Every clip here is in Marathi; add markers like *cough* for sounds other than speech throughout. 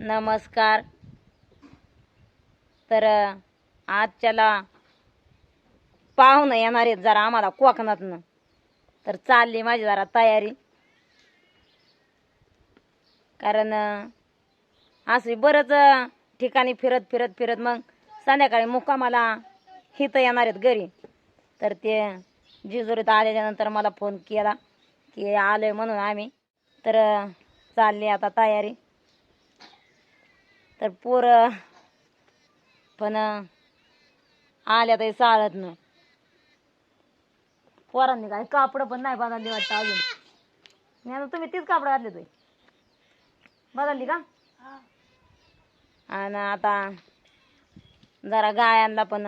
नमस्कार. तर आजच्याला पाहुणं येणार आहेत जरा आम्हाला कोकणातनं. तर चालली माझी जरा तयारी. कारण असं असे बरंच ठिकाणी फिरत फिरत फिरत मग संध्याकाळी मुक्कामाला हिथं येणार आहेत घरी. तर ते जिजुरीत आल्याच्यानंतर मला फोन केला की आलोय म्हणून आम्ही. तर चालली आता तयारी. तर पोरं पण आल्या तरी चालत नाही. पोरांनी काय कापडं पण नाही बदलली वाटतं अजून. नाही आता तुम्ही तीच कापडं घातले तुम्ही बदलली का? आणि आता जरा गायांना पण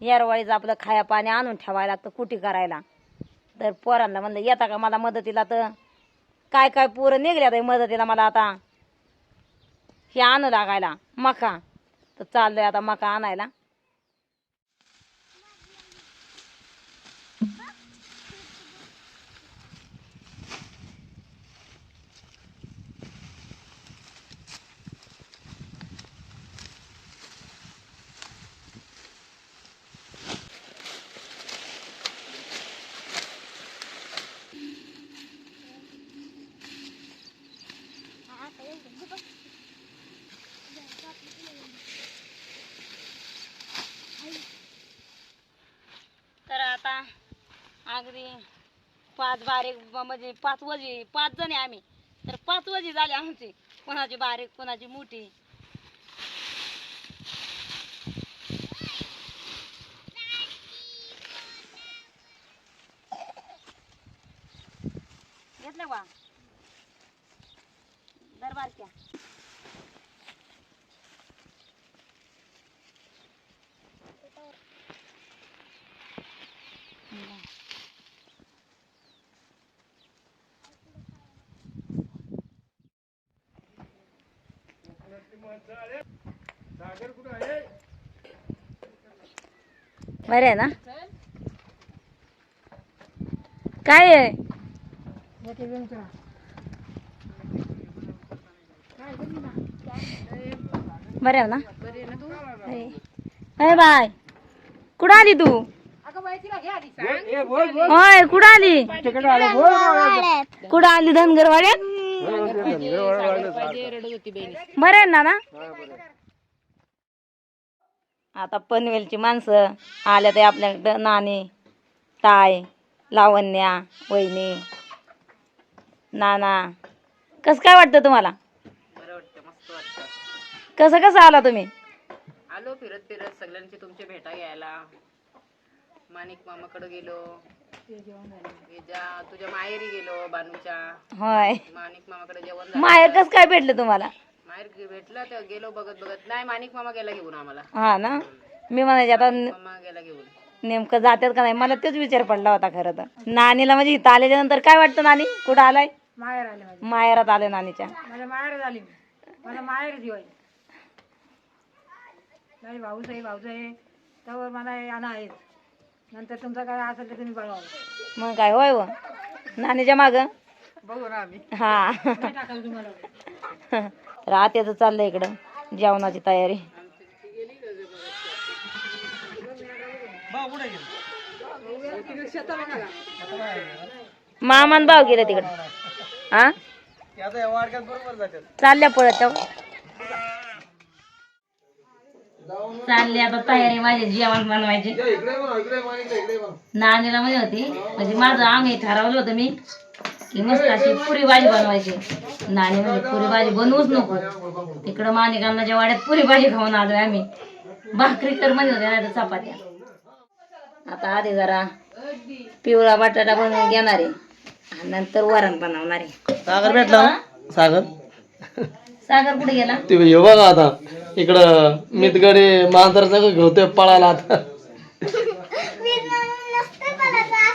येरवाळीच आपलं खाया पाणी आणून ठेवायला लागतं कुटी करायला. तर पोरांना म्हणलं येता का मला मदतीला? तर काय काय पोरं निघल्या तर मदतीला मला आता. हे आणू लागायला मका. तर चाललोय आता मका आणायला तर आता अगदी पाच बारीक म्हणजे पाच वजी पाच जण आहे आम्ही. तर पाच वजी झाले आमची. कोणाची बारीक कोणाची मोठी. घेतलं बा दरबार क्या? बरे आहे ना? काय आहे? बरे आहे ना? अरे बाय. कुठं आली तू? होय कुठं आली? कुठं आली धनगरवाड्यात? बरे आहे ना ना? आता पनवेलची माणसं आल्या ते आपल्याकडं नानी ताय लावण्या वहिनी नाना. कसं काय वाटतं तुम्हाला? बरं वाटतं मस्त वाटतं. कसं कसं आला तुम्ही? आलो फिरत फिरत सगळ्यांची तुमची भेटा घ्यायला माणिक मामाकडे गेलो. तुझ्या तुझ्या माहेरी गेलो बानूच्या. होय. माणिक मामाकडे जेवण झालं. माहेर कसं काय भेटलं तुम्हाला? माहेर भेटलं तर गेलो बघत बघत. नाही माणिक मामा गेला घेऊन आम्हाला. हा ना? मी म्हणायचे आता न- मामा गेला घेऊन. नेमकं जातात का नाही? मला तेच विचार पडला होता खरं तर. नानीला म्हणजे इथं आल्याच्यानंतर काय वाटतं नानी? कुठं आलाय? माहेर आले माझे. माहेरात आले नानीच्या. माझ्या माहेर झाली मला माहेर दिवाळी. नाही भाऊच आहे भाऊच आहे त्यावर मला आणा आहेत. नंतर तुमचं काय असेल ते तुम्ही बघा मग काय होय व. नानीच्या माग? बघू ना आम्ही. हा. टाकाल तुम्हाला. *laughs* तर आत्याचं चाललंय इकडं जेवणाची तयारी. मामान भाव गेले तिकडं. हा चालल्या पळत. चालली आता तयारी माझी जेवण बनवायची. नानीला म्हणे होती म्हणजे माझं आम्ही ठरवलं होतं मी. की मस्त अशी पुरी भाजी बनवायची. नानी म्हणजे पुरी भाजी बनवूच नको. तिकडं माणिकांनाच्या वाड्यात पुरी भाजी खाऊन आलोय आम्ही भाकरी कर म्हणजे होत्या नाही तर चपात्या. आता आधी जरा पिवळा बटाटा बनवून घेणार आहे. आणि नंतर वरण बनवणार आहे. सागर भेटला? सागर? सागर कुठे गेला? ते हे बघा आता. इकडं मितगडे मांजर सगळं घेतोय पळायला आता.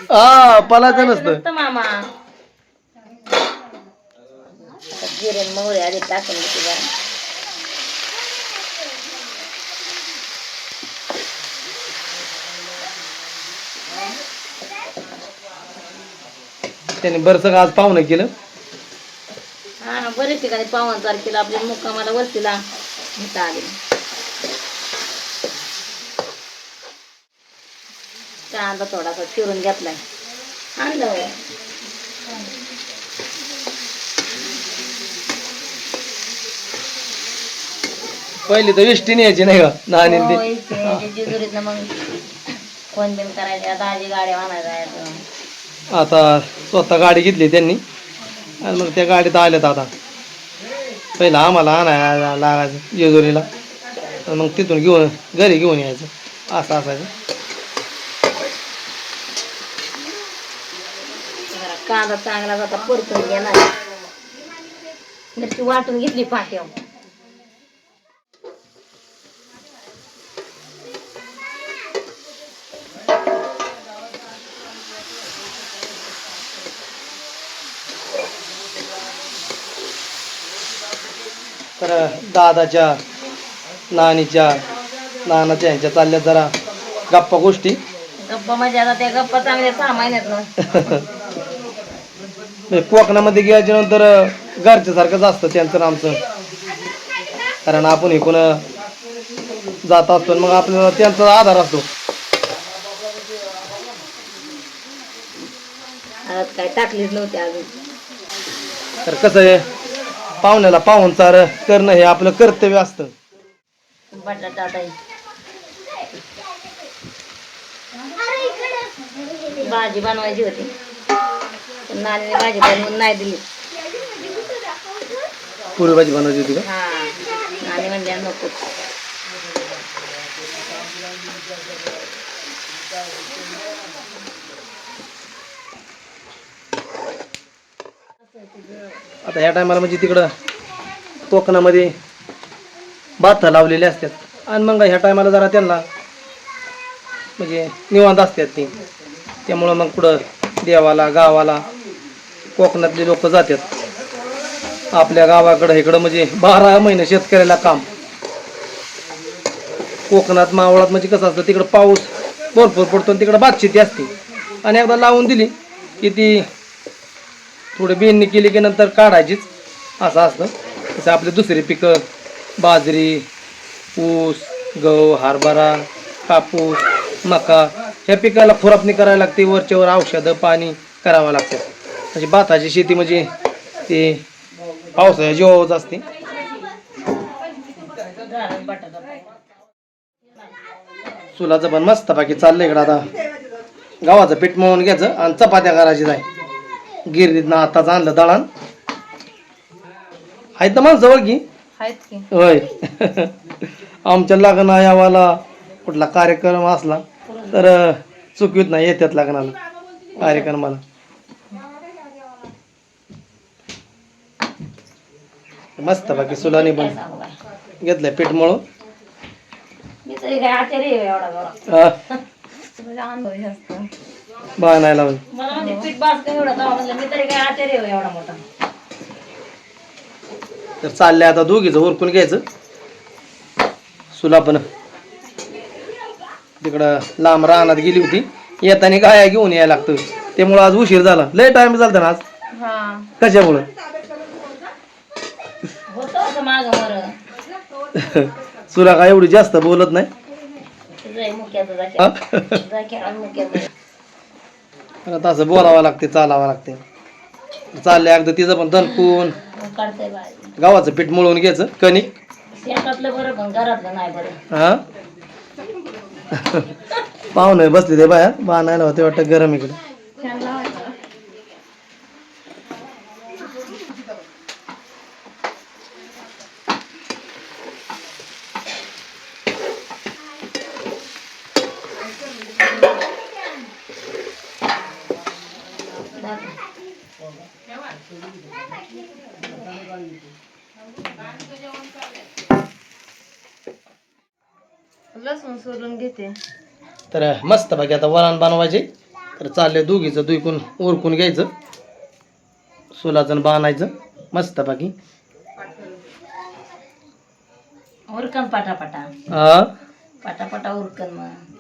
हा पळायचं नसतं मामा. जिरे मोहरी आधी टाकून देते जरा त्याने बरंच आज पाहुणं केलं. हा बरं बरेच ठिकाणी पावन तारखेला आपल्या मुक्कामाला वस्तीला घेता आले. कांदा थोडासा चिरून घेतलाय. आणलं. पहिली तर विष्टीने यायची नाही का? नाणी हो, ते इथे जेजुरीतनं मग फोन बिन करायचे दाजी गाड्या आणायला जायचं आता स्वतः गाडी घेतली त्यांनी. आणि मग त्या गाडीत आल्यात आता. पहिला आम्हाला आणायला लागायचं जेजुरीला. आणि मग तिथून घेऊन घरी घेऊन यायचं. असं असायचं. जरा कांदा चांगला जाता परतून घेणार. मिरची वाटून घेतली पाट्यावर तर दादाच्या नानीच्या नानाच्या ह्यांच्या चालल्या जरा गप्पा गोष्टी. गप्पा म्हणजे आता त्या गप्पा चांगल्या सहा महिन्यात म्हणजे कोकणामध्ये गेल्याच्यानंतर घरच्या सारखंच असतं त्यांचं आणि आमचं. कारण आपण इकडून जात असतो आणि मग आपल्याला त्यांचा आधार असतो. काय टाकलीच नव्हती अजून. तर कसं आहे? पाहुण्याला पाहुणचार करणं हे आपलं कर्तव्य असतं. भाजी बनवायची होती. नानीने भाजी बनवून नाही दिली. पुरी भाजी बनवायची होती का? हा. नानी म्हणल्या नको. आता ह्या टायमाला म्हणजे तिकडं कोकणामध्ये भात लावलेले असतात. आणि मग ह्या टायमाला जरा त्यांना म्हणजे निवांत असतात ते. त्यामुळं मग कुठं देवाला गावाला कोकणातले लोक जातात. आपल्या गावाकडं इकडं म्हणजे बारा महिने शेतकऱ्याला काम. कोकणात मावळात म्हणजे कसं असतं तिकडं पाऊस भरपूर पडतो आणि तिकडं भातशेती असते. आणि एकदा लावून दिली की ती थोडं बेंडणी केली की नंतर काढायचीच. असं असतं. तसं आपले दुसरे पिकं बाजरी ऊस गहू हरभरा कापूस मका ह्या पिकाला खुरापणी करायला लागते. वरच्यावर औषधं पाणी करावं लागतं. म्हणजे भाताची शेती म्हणजे ते पावसाळ्या जीवावरच असते. चुलाचं पण मस्त बाकी चाललंय इकडं आता. गव्हाचं पीठ मळून घ्यायचं आणि चपात्या करायची जाय गिरणीतनं आताच आणलं दळण. आहेत ना माणसं जवळ की आहेत की. होय. *laughs* आमच्या लग्न यावाला कुठला कार्यक्रम असला तर चुकवीत नाही येतात लग्नाला. कार्यक्रमाला मस्त बाकी सुलानी पण. घेतलंय पीठ मळून. मी तरी काय आचार्य एवढा बरा *laughs* बाय नाही लावून. मला म्हणजे पीठ बास का एवढा तवा म्हणलं मी तरी काय आचार्य आहे एवढा मोठा. तर चालले आता दोघीचं उरकून घ्यायचं. सुला पण तिकडं लांब रानात गेली होती. येताना गाया घेऊन यायला लागतं. त्यामुळं आज उशीर झाला. लय टाइम झालता ना आज. कशामुळं? होतं असं माग मर. तुला *laughs* काय एवढी जास्त बोलत नाही. हा? पण आता असं बोलावं लागते चालावं लागते चाललंय अगदी तिचं पण दणकून. काढतंय गव्हाचं पीठ मळून घ्यायचं कणिक शेतातलं बरं पण घरातलं नाही बरं. हा? पाहुणे बसले ते बाया बाणायला होते वाटतं गरम इकडे. तर मस्त बाकी आता वरण बनवायचे. तर चालले दोघीचं दुईकून उरकून घ्यायचं. सुलाचं बांधायचं. मस्त बाकी. उरकन पाटापाटा. हा पाटापाटा उरकन मग.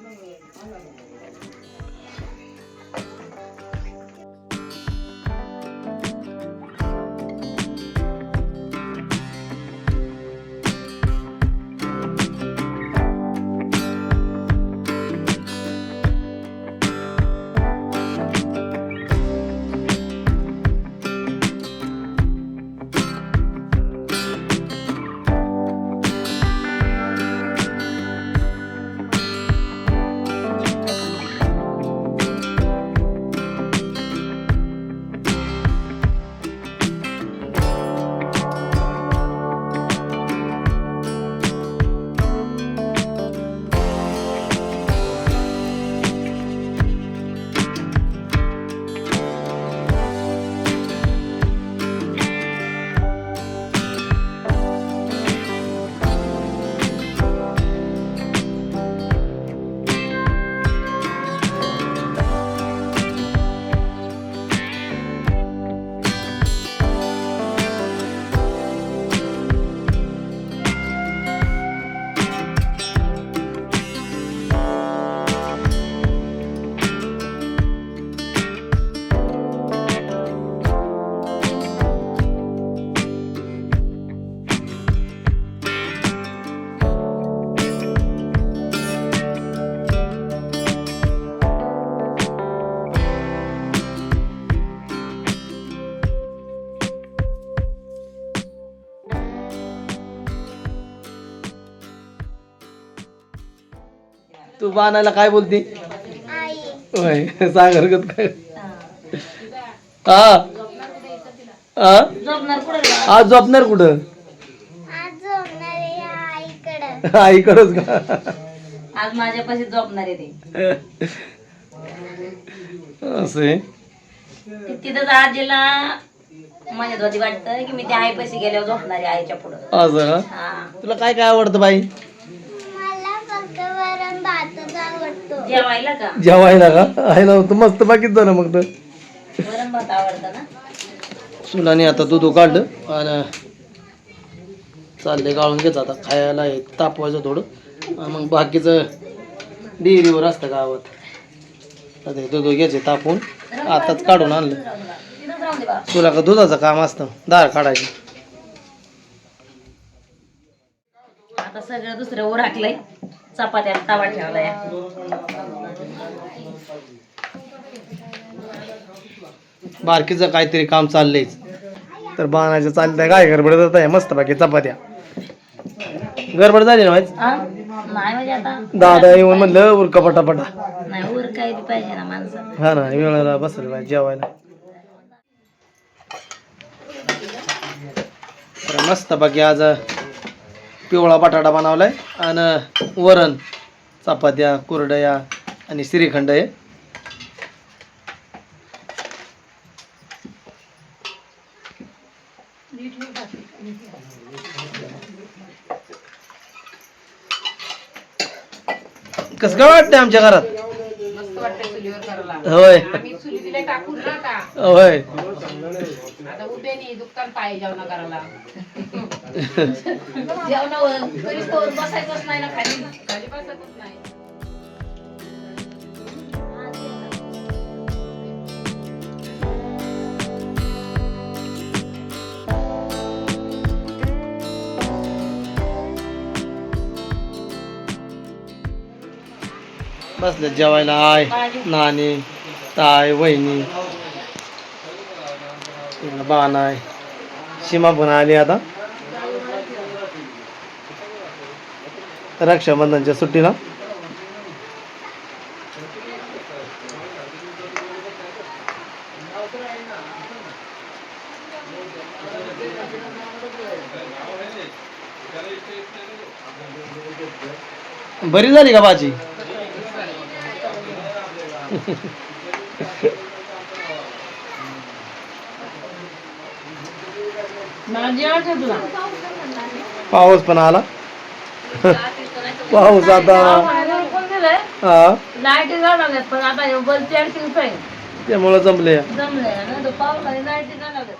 तू बाणायला काय बोलती? होय सांग हरकत काय? हा हा आज झोपणार कुठं? आईकडच का? आज माझ्यापाशी झोपणार आहे ते. असं तिथंच आजीला माझ्या धोती वाटतं की मी त्या आई पैसे गेल्यावर झोपणार आहे आईच्या पुढं. असं तुला काय काय आवडतं बाई? जेवायला का? जेवायला का? आईला तू मस्त बाकीच झालं मग तर. वरण भात आवडतं ना? सुनाने आता दूध काढलं आणि चालले गाळून घेत आता. खायला हे तापवायचं थोडं. आणि मग बाकीचं डेअरीवर असतं गावात. आता हे दूध घ्यायचे तापवून. आताच काढून आणलं. तिथंच राहून दे बा. तुला का दुधाचं काम असतं. दार काढायची. आता सगळं दुसरं उराकलंय चपात्या तवा ठेवलाय. बारकीचं काहीतरी काम चाललंयच तर बाणाचं चाललंय काय गडबड जात आहे? मस्त बाकी चपात्या. गडबड झाली ना माहिती हा? नाही म्हणजे आता. दादा येऊन म्हणलं उरका पटापटा. नाही उर काही बी पाहिजे ना माणसाला. हा ना वेळेला बसलं पाहिजे जेवायला. तर मस्त बाकी आज पिवळा बटाटा बनवलाय. आणि वरण चपात्या कुरडया आणि श्रीखंड आहे. कसं काय वाटतंय आमच्या घरात? होय. होय. आता उभे नाही दुकान पाय जेवण करायला जेवण तरी तो बसायचंच नाही ना खाली खाली बसायचंच नाही बसले जेवायला आय नानी ताय वहिनी इकडं बाण आहे सीमा पण आली आता रक्षाबंधनच्या सुट्टीला. बरी झाली का भाजी? पाऊस पण आला. पाऊस आता हा. लाइट लागत पण आता बल्ब चारशे रुपये त्यामुळं जमले जमलंय ना पाऊस लाइट लागत